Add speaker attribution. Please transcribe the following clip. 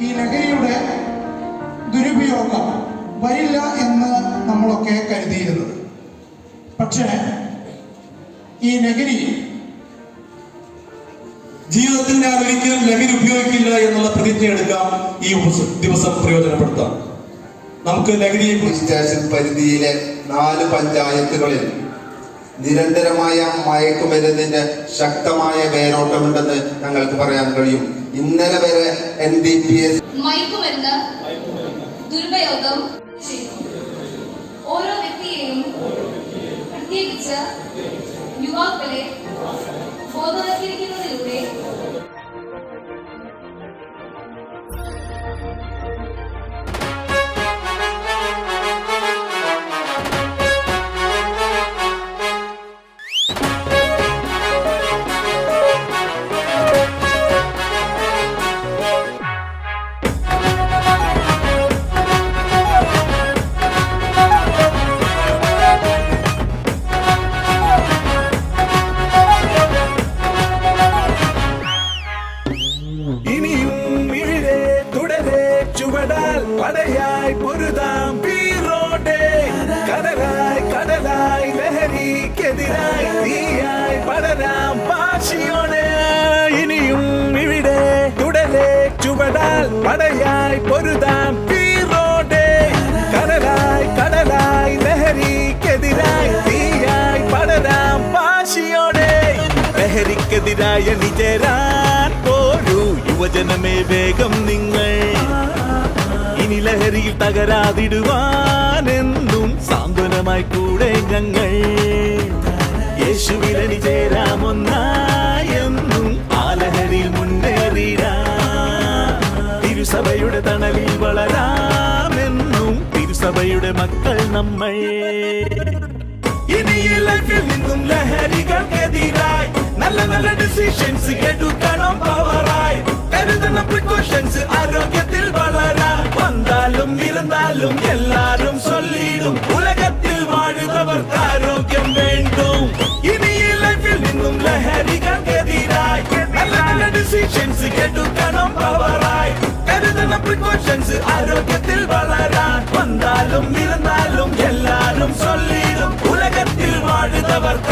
Speaker 1: ഈ ലഹരിയുടെ ദുരുപയോഗം വരില്ല എന്ന് നമ്മളൊക്കെ കരുതിയിരുന്നത്. പക്ഷേ ഈ ലഹരി
Speaker 2: ജീവിതത്തിൽ ഞാൻ ഒരിക്കലും ലഹരി ഉപയോഗിക്കില്ല എന്നുള്ള പ്രതിജ്ഞ എടുക്കാം ഈ ദിവസം പ്രയോജനപ്പെടുത്താം നമുക്ക് ലഹരിയെ
Speaker 3: കുറിച്ച് പരിധിയിലെ നാല് പഞ്ചായത്തുകളിൽ നിരന്തരമായ മയക്കുമരുന്നിന്റെ ശക്തമായ വേരോട്ടമുണ്ടെന്ന് ഞങ്ങൾക്ക് പറയാൻ കഴിയും. ഇന്നലെ വരെ എൻ ഡി പി എസ്
Speaker 4: മയക്കുമരുന്ന്. ദുരുപയോഗം
Speaker 5: പടയായി പൊരുതാം പീറോടെ കടലായി കടലായി ലഹരിക്കെതിരായി തീയായി പടരാം വാശിയോടെ ഇനിയും ഇവിടെ തുടരെ ചുവടാൽ പടയായി പൊരുതാം പീറോടെ കടലായി കടലായി ലഹരിക്കെതിരായി തീയായി പടരാം പാശിയോടെ. ലഹരിക്കെതിരായ നിജരാൻ പോരൂ യുവജനമേ വേഗം ഇനി തകരാതിടുവാനെന്നും സാന്ത്വനമായി കൂടെ ഞങ്ങൾ യേശുവിലനി ചേരാമൊന്നായെന്നും ആലഹരിയിൽ ലഹരിയിൽ മുന്നേറിടാം. തിരുസഭയുടെ തണലിൽ വളരാമെന്നും തിരുസഭയുടെ മക്കൾ നമ്മൾ. ഇനിയും ലൈഫിൽ നിന്നും ലഹരികൾക്കെതിരായി നല്ല നല്ല ഡിസിഷൻസ് அவருக்கு ஆரோக்கியம் வேண்டும். இனி லைஃபில் இன்னும் லஹரிகள் எதிராய் நல்ல நல்ல டிசிஷன்ஸ் எடுக்கணும் பவராய். கருதன ப்ரிகாஷன்ஸ் ஆரோக்கியத்தில் வளரான் வந்தாலும் இருந்தாலும் எல்லாரும் சொல்லிடும். உலகத்தில் வாழுதவர்